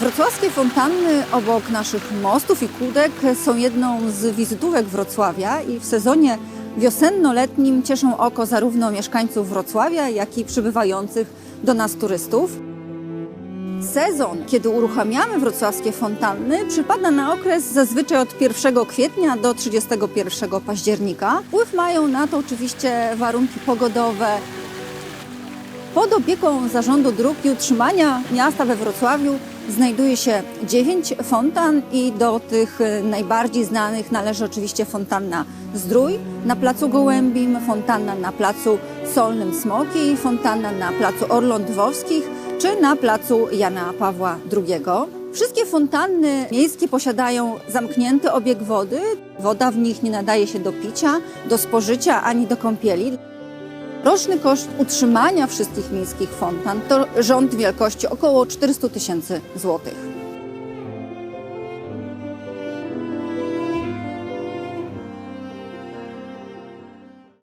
Wrocławskie fontanny obok naszych mostów i kłódek są jedną z wizytówek Wrocławia i w sezonie wiosenno-letnim cieszą oko zarówno mieszkańców Wrocławia, jak i przybywających do nas turystów. Sezon, kiedy uruchamiamy wrocławskie fontanny, przypada na okres zazwyczaj od 1 kwietnia do 31 października. Wpływ mają na to oczywiście warunki pogodowe, pod opieką Zarządu Dróg i Utrzymania Miasta we Wrocławiu znajduje się dziewięć fontan i do tych e, najbardziej znanych należy oczywiście fontanna Zdrój na Placu Gołębim, fontanna na Placu Solnym Smoki, fontanna na Placu Orląt czy na Placu Jana Pawła II. Wszystkie fontanny miejskie posiadają zamknięty obieg wody. Woda w nich nie nadaje się do picia, do spożycia ani do kąpieli. Roczny koszt utrzymania wszystkich miejskich fontan to rząd wielkości około 400 tysięcy złotych.